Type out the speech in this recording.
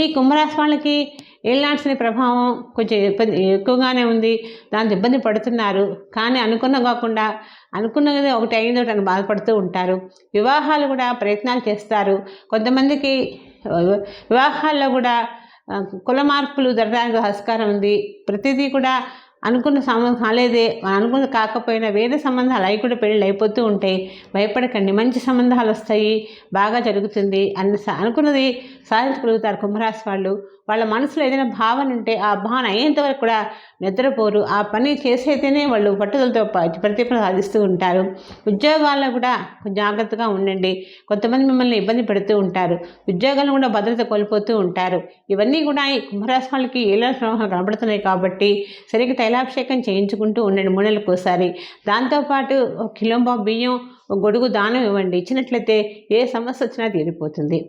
ఈ కుంభరాశి వాళ్ళకి ఏలినాడ్సిన ప్రభావం కొంచెం ఇబ్బంది ఎక్కువగానే ఉంది. దాంతో ఇబ్బంది పడుతున్నారు. కానీ అనుకున్న కాకుండా అనుకున్నది ఒకటి అయింది ఒకటి అని బాధపడుతూ ఉంటారు. వివాహాలు కూడా ప్రయత్నాలు చేస్తారు. కొంతమందికి వివాహాల్లో కూడా కుల మార్పులు జరగడానికి ఆస్కారం ఉంది. ప్రతిదీ కూడా అనుకున్న సంబంధం కాలేదే. అనుకున్న కాకపోయినా వేరే సంబంధాలు అవి కూడా పెళ్ళి అయిపోతూ ఉంటాయి. భయపడకండి. మంచి సంబంధాలు వస్తాయి. బాగా జరుగుతుంది. అన్ని అనుకున్నది సాధించగలుగుతారు కుంభరాశి వాళ్ళు. వాళ్ళ మనసులో ఏదైనా భావన ఉంటే ఆ భావన అయ్యేంత వరకు కూడా నిద్రపోరు. ఆ పని చేసైతేనే వాళ్ళు పట్టుదలతో ప్రతిఫలం సాధిస్తూ ఉంటారు. ఉద్యోగాల్లో కూడా కొంచెం జాగ్రత్తగా ఉండండి. కొంతమంది మిమ్మల్ని ఇబ్బంది పెడుతూ ఉంటారు. ఉద్యోగాలను కూడా భద్రత కోల్పోతూ ఉంటారు. ఇవన్నీ కూడా ఈ కుంభరాశి వాళ్ళకి ఏలా ప్రవాహాలు కనబడుతున్నాయి కాబట్టి సరిగ్గా తైలాభిషేకం చేయించుకుంటూ ఉండండి మూడు నెలలకు ఒకసారి. దాంతోపాటు ఒక కిలోంబా బియ్యం ఒక గొడుగు దానం ఇవ్వండి. ఇచ్చినట్లయితే ఏ సమస్య వచ్చినా తీరిపోతుంది.